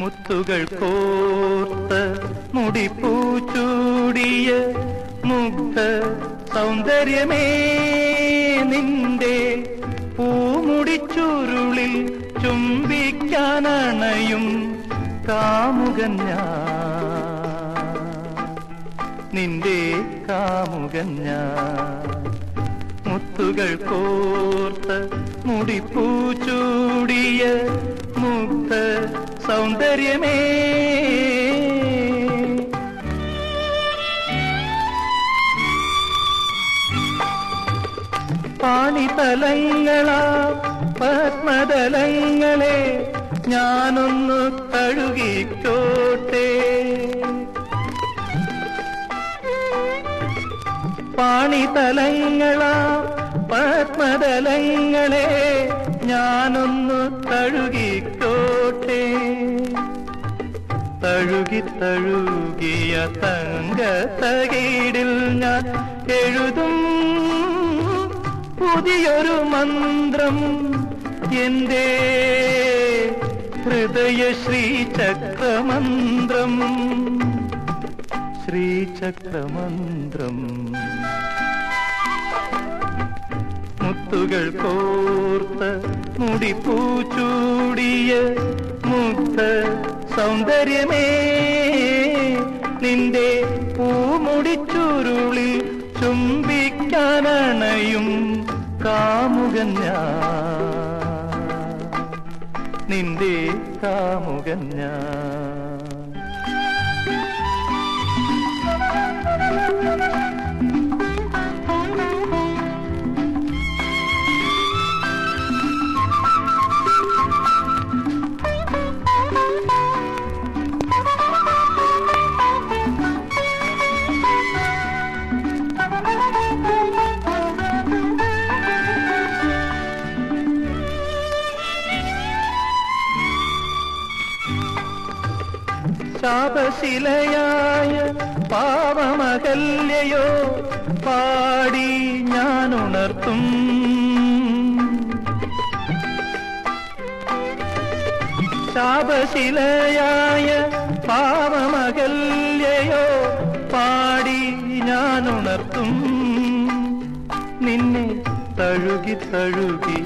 മുത്തുകൾ കോർത്ത മുടിപ്പൂച്ചൂടിയ മുഗ്ധ സൗന്ദര്യമേ നിന്റെ പൂമുടിച്ചുരുളിൽ ചുംബിക്കാനണയും കാമുകൻ ഞാൻ. നിന്റെ കാമുകൻ ഞാൻ. മുത്തുകൾ കോർത്ത മുടിപ്പൂച്ചൂടിയ മുഗ്ധ സൗന്ദര്യമേ. പാണിതലങ്ങളാ പത്മതലങ്ങളെ ഞാനൊന്നു കഴുകിക്കോട്ടെ പാണിതലങ്ങളാ പത്മതലങ്ങളെ ഞാനൊന്നു തഴുകിക്കോട്ടെ തഴുകി തഴുകിയ തങ്ക ഞാൻ എഴുതും. പുതിയൊരു മന്ത്രം എന്റെ ഹൃദയ ശ്രീചക്രമന്ത്രം. ശ്രീചക്രമന്ത്രം മുത്തുകൾ കോർത്ത മുടിപ്പൂച്ചൂടിയ മുഗ്ധ സൗന്ദര്യമേ നിന്റെ പൂമുടിച്ചുരുളിൽ ചുംബിക്കാനണയും കാമുകൻ ഞാൻ നിന്റെ കാമുകൻ ഞാൻ ശാപശിലയായ പാവമകല്യയോ പാടി ഞാൻ ഉണർത്തും ശാപശിലയായ പാവമകല്യയോ പാടി ഞാൻ ഉണർത്തും നിന്നെ തഴുകി തഴുകി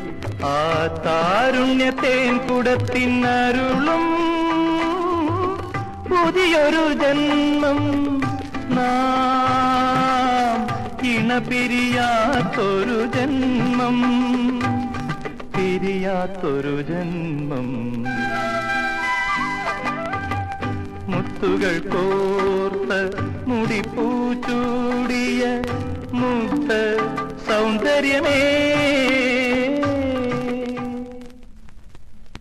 ആ താരുണ്യത്തേൻ കുടത്തിനരുളും പുതിയൊരു ജന്മം നാം ഇണപിരിയാത്തൊരു ജന്മം. പിരിയാത്തൊരു ജന്മം. മുത്തുകൾ കോർത്ത് മുടിപ്പൂച്ചൂടിയ മുത്ത് സൗന്ദര്യമേ